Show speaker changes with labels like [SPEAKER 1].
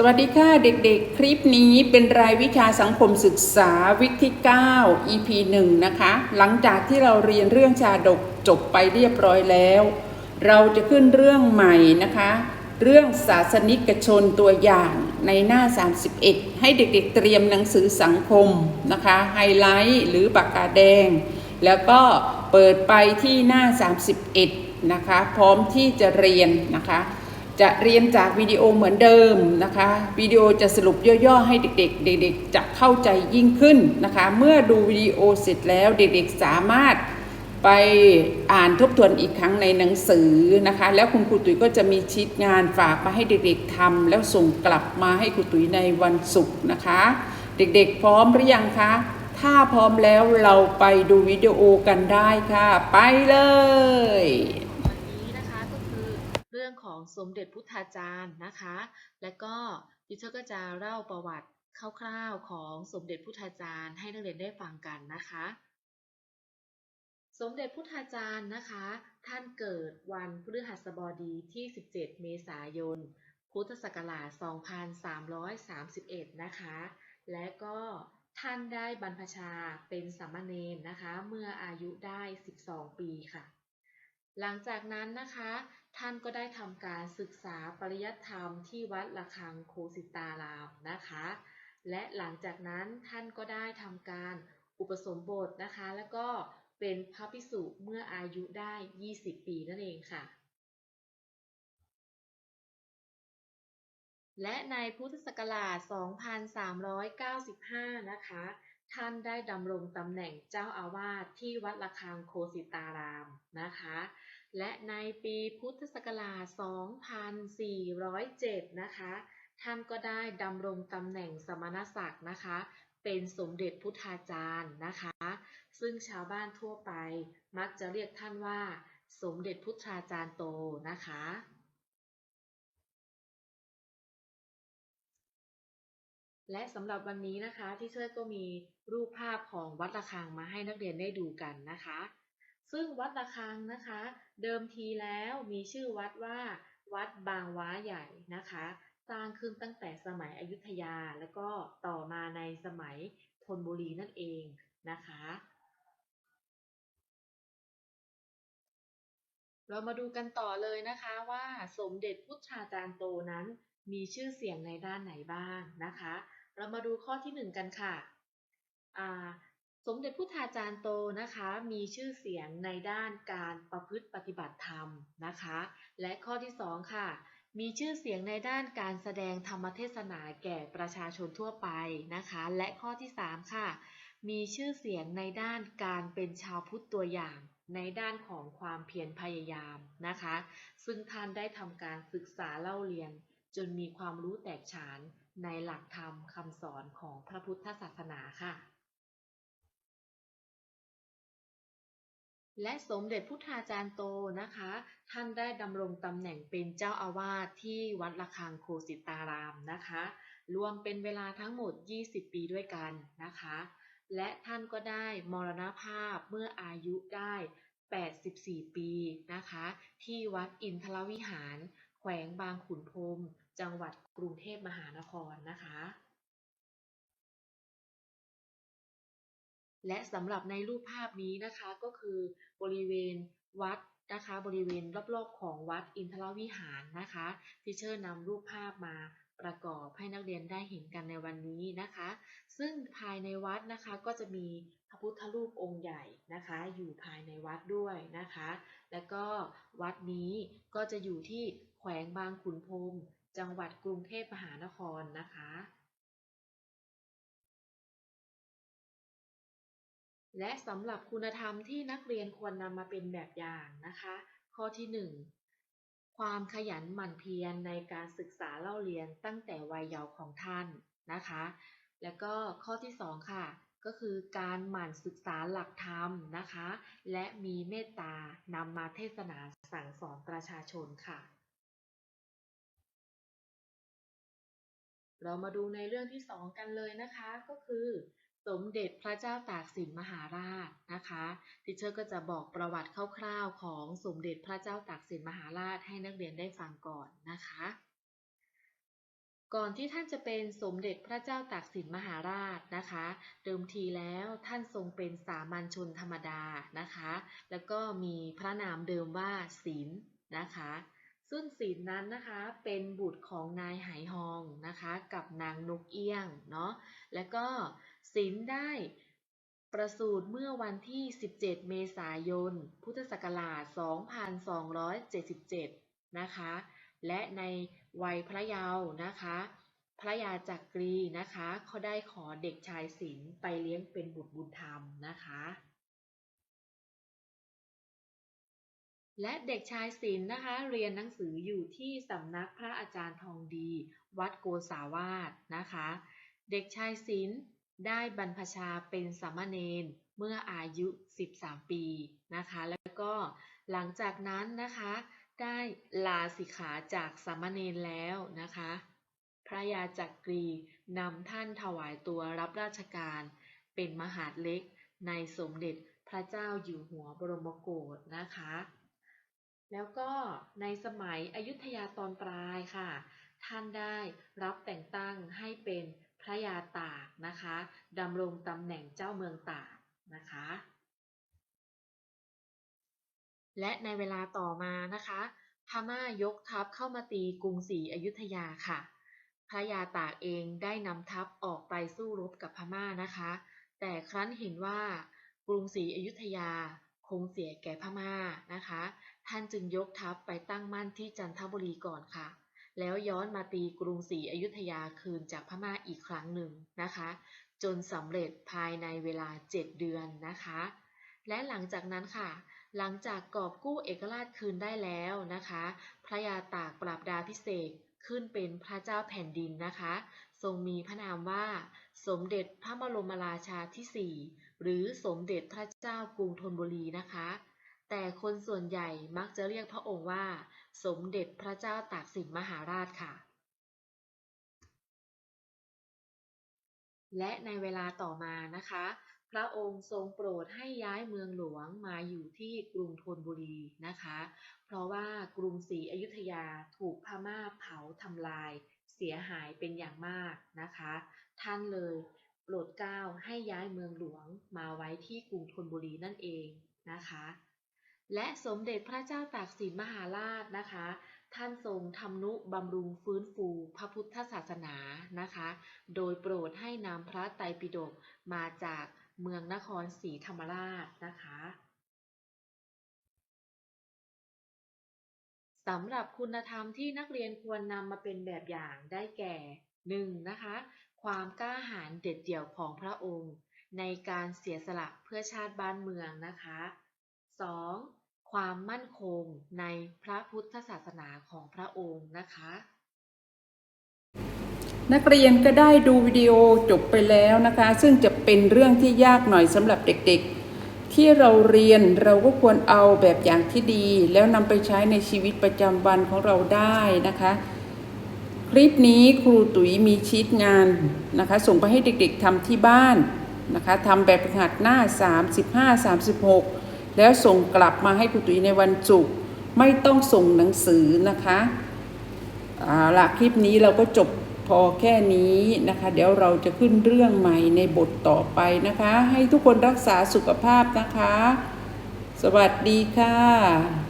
[SPEAKER 1] สวัสดีค่ะเด็กๆ คลิปนี้เป็นรายวิชาสังคมศึกษาวิกที่ 9 EP 1 นะคะ หลังจากที่เราเรียนเรื่องชาดกจบไปเรียบร้อยแล้ว เราจะขึ้นเรื่องใหม่นะคะ เรื่องศาสนิกชนตัวอย่างในหน้า 31 ให้เด็กๆเตรียมหนังสือสังคมนะคะ ไฮไลท์หรือปากกาแดง แล้วก็เปิดไปที่หน้า 31 นะคะ พร้อมที่จะเรียนนะคะ จะเรียนจากวิดีโอเหมือนเดิมนะคะวิดีโอจะสรุปย่อๆให้เด็กๆ เด็กๆจะเข้าใจยิ่งขึ้นนะคะ เมื่อดูวิดีโอเสร็จแล้วเด็กๆสามารถไปอ่านทบทวนอีกครั้งในหนังสือนะคะ แล้วคุณครูตุ๋ยก็จะมีชีตงานฝากมาให้เด็กๆทำแล้วส่งกลับมาให้ครูตุ๋ยในวันศุกร์นะคะ เด็กๆพร้อมหรือยังคะ ถ้าพร้อมแล้วเราไปดูวิดีโอกันได้ค่ะ ไปเลย
[SPEAKER 2] วันนี้นะคะก็คือเรื่อง ของสมเด็จพุทธาจารย์นะคะ และก็ดิฉันก็จะเล่าประวัติคร่าวๆของสมเด็จพุทธาจารย์ให้นักเรียนได้ฟังกันนะคะ สมเด็จพุทธาจารย์นะคะ ท่านเกิดวันพฤหัสบดีที่ 17 เมษายน พุทธศักราช 2331 นะคะ และก็ท่านได้บรรพชาเป็นสามเณรนะคะ เมื่ออายุได้ 12 ปีค่ะ หลังจากนั้นนะคะ ท่านก็ได้ทำการศึกษาปริยัติธรรมที่วัดระฆังโคสิตารามนะคะ และหลังจากนั้นท่านก็ได้ทำการอุปสมบทนะคะ แล้วก็เป็นพระภิกษุเมื่ออายุได้ 20 ปีนั่นเองค่ะ และในพุทธศักราช 2395 นะคะ ท่านได้ดำรงตำแหน่งเจ้าอาวาสที่วัดระฆังโคสิตารามนะคะ และในปีพุทธศักราช 2407 นะคะ ท่านก็ได้ดำรงตำแหน่งสมณศักดิ์นะคะ เป็นสมเด็จพุทธาจารย์นะคะ ซึ่งชาวบ้านทั่วไปมักจะเรียกท่านว่า สมเด็จพุทธาจารย์โตนะคะ และสำหรับวันนี้นะคะที่เชิดก็มีรูปภาพของวัดระฆังมาให้นักเรียนได้ดูกันนะคะ ซึ่งวัดระฆังนะคะ เดิมทีแล้วมีชื่อวัดว่า วัดบางว้าใหญ่นะคะ สร้างขึ้นตั้งแต่สมัยอยุธยาแล้วก็ต่อมาในสมัยธนบุรีนั่นเองนะคะ เรามาดูกันต่อเลยนะคะว่าสมเด็จพุทธาจารย์โตนั้นมีชื่อเสียงในด้านไหนบ้างนะคะ เรามาดูข้อที่หนึ่งกันค่ะ สมเด็จพุทธาจารย์โตนะคะ มีชื่อเสียงในด้านการประพฤติปฏิบัติธรรมนะคะ และข้อที่สองค่ะ มีชื่อเสียงในด้านการแสดงธรรมเทศนาแก่ประชาชนทั่วไปนะคะ และข้อที่สามค่ะ มีชื่อเสียงในด้านการเป็นชาวพุทธตัวอย่างในด้านของความเพียรพยายามนะคะ ซึ่งท่านได้ทำการศึกษาเล่าเรียน จนมีความรู้แตกฉาน ในหลักธรรมคำสอนของพระพุทธศาสนาค่ะ และสมเด็จพุทธาจารย์โตนะคะ ท่านได้ดำรงตำแหน่งเป็นเจ้าอาวาสที่วัดระฆังโคสิตารามนะคะ รวมเป็นเวลาทั้งหมด 20 ปีด้วยกันนะคะ และท่านก็ได้มรณภาพเมื่ออายุได้ 84 ปีนะคะ ที่วัดอินทรวิหาร แขวงบางขุนพรม จังหวัดกรุงเทพมหานครนะคะ และสำหรับในรูปภาพนี้นะคะก็คือบริเวณวัดนะคะ บริเวณรอบๆของวัดอินทรวิหารนะคะที่เชิญนำรูปภาพมาประกอบให้นักเรียนได้เห็นกันในวันนี้นะคะ ซึ่งภายในวัดนะคะก็จะมีพระพุทธรูปองค์ใหญ่นะคะ อยู่ภายในวัดด้วยนะคะ แล้วก็วัดนี้ก็จะอยู่ที่แขวงบางขุนพรม จังหวัดกรุงเทพมหานครนะคะ และสำหรับคุณธรรมที่นักเรียนควรนำมาเป็นแบบอย่างนะคะ ข้อที่ 1 ความขยันหมั่นเพียรในการศึกษาเล่าเรียนตั้งแต่วัยเยาว์ของท่านนะคะ แล้วก็ข้อที่ 2 ค่ะก็คือการหมั่นศึกษาหลักธรรมนะคะ และมีเมตตานำมาเทศนาสั่งสอนประชาชนค่ะ เรามาดูในเรื่องที่2กันเลยนะคะก็คือ สมเด็จพระเจ้าตากสินมหาราชนะคะทิเชอร์ก็จะบอกประวัติคร่าวๆของสมเด็จพระเจ้าตากสินมหาราชให้นักเรียนได้ฟังก่อนนะคะ ก่อนที่ท่านจะเป็นสมเด็จพระเจ้าตากสินมหาราชนะคะ เดิมทีแล้วท่านทรงเป็นสามัญชนธรรมดานะคะ แล้วก็มีพระนามเดิมว่าศิลนะคะ ซึ่งศิลนั้นนะคะเป็นบุตรของนายไหหองนะคะกับนางนกเอี้ยงเนาะแล้วก็ศิลได้ประสูติเมื่อวันที่ 17 เมษายน พุทธศักราช 2277 นะคะ และในวัยพระเยาว์นะคะ พระยาจักรีนะคะเขาได้ขอเด็กชายศิลไปเลี้ยงเป็นบุตรบุญธรรมนะคะ และเด็กชายศิลป์นะคะ เรียนหนังสืออยู่ที่สำนักพระอาจารย์ทองดี วัดโกษาวาสนะคะ เด็กชายศิลป์ได้บรรพชาเป็นสามเณรเมื่ออายุ 13 ปีนะคะ แล้วก็หลังจากนั้นนะคะ ได้ลาสิกขาจากสามเณรแล้วนะคะ พระยาจักรีนำท่านถวายตัวรับราชการเป็นมหาดเล็กในสมเด็จพระเจ้าอยู่หัวบรมโกศนะคะ แล้วก็ในสมัยอยุธยาตอนปลายค่ะ ท่านได้รับแต่งตั้งให้เป็นพระยาตากนะคะดำรงตำแหน่งเจ้าเมืองตากนะคะ และในเวลาต่อมานะคะพม่ายกทัพเข้ามาตีกรุงศรีอยุธยาค่ะ พระยาตากเองได้นำทัพออกไปสู้รบกับพม่านะคะ แต่ครั้นเห็นว่ากรุงศรีอยุธยา คงเสียแก่พม่านะคะ ท่านจึงยกทัพไปตั้งมั่นที่จันทบุรีก่อนค่ะ แล้วย้อนมาตีกรุงศรีอยุธยาคืนจากพม่าอีกครั้งหนึ่งนะคะ จนสำเร็จภายในเวลา 7 เดือนนะคะ และหลังจากนั้นค่ะ หลังจากกอบกู้เอกราชคืนได้แล้วนะคะ พระยาตากปราบดาพิเศษ ขึ้นเป็นพระเจ้าแผ่นดินนะคะ ทรงมีพระนามว่า สมเด็จพระบรมราชาที่ 4 หรือสมเด็จพระเจ้ากรุงธนบุรีนะคะ แต่คนส่วนใหญ่มักจะเรียกพระองค์ว่า สมเด็จพระเจ้าตากสินมหาราชค่ะ และในเวลาต่อมานะคะ พระองค์ทรงโปรดให้ย้ายเมืองหลวงมาอยู่ที่กรุงธนบุรีนะคะ เพราะว่ากรุงศรีอยุธยาถูกพม่าเผาทำลาย เสียหายเป็นอย่างมากนะคะ ท่านเลยโปรดเกล้าให้ย้ายเมืองหลวงมาไว้ที่กรุงธนบุรีนั่นเองนะคะ และสมเด็จพระเจ้าตากสินมหาราชนะคะ ท่านทรงทำนุบำรุงฟื้นฟูพระพุทธศาสนานะคะ โดยโปรดให้นำพระไตรปิฎกมาจากเมืองนครศรีธรรมราชนะคะสำหรับคุณธรรมที่นักเรียนควรนำมาเป็นแบบอย่างได้แก่ 1. นะคะ ความกล้าหาญเด็ดเดี่ยวของพระองค์ ในการเสียสละเพื่อชาติบ้านเมืองนะคะ 2. ความมั่นคงในพระพุทธศาสนาของพระองค์นะคะ
[SPEAKER 1] นักเรียนก็ได้ดูวิดีโอจบไปแล้วนะคะ ซึ่งจะเป็นเรื่องที่ยากหน่อยสำหรับเด็กๆ ที่เราเรียนเราก็ควรเอาแบบอย่างที่ดี แล้วนำไปใช้ในชีวิตประจำวันของเราได้นะคะ คลิปนี้ครูตุ๋ยมีชีตงานนะคะ ส่งไปให้เด็กๆทำที่บ้านนะคะทำแบบหัดหน้า 35 36 แล้วส่งกลับมาให้ครูตุ๋ยในวันศุกร์ไม่ต้องส่งหนังสือนะคะเอาละคลิปนี้เราก็จบพอแค่นี้นะคะ เดี๋ยวเราจะขึ้นเรื่องใหม่ในบทต่อไปนะคะ ให้ทุกคนรักษาสุขภาพนะคะ สวัสดีค่ะ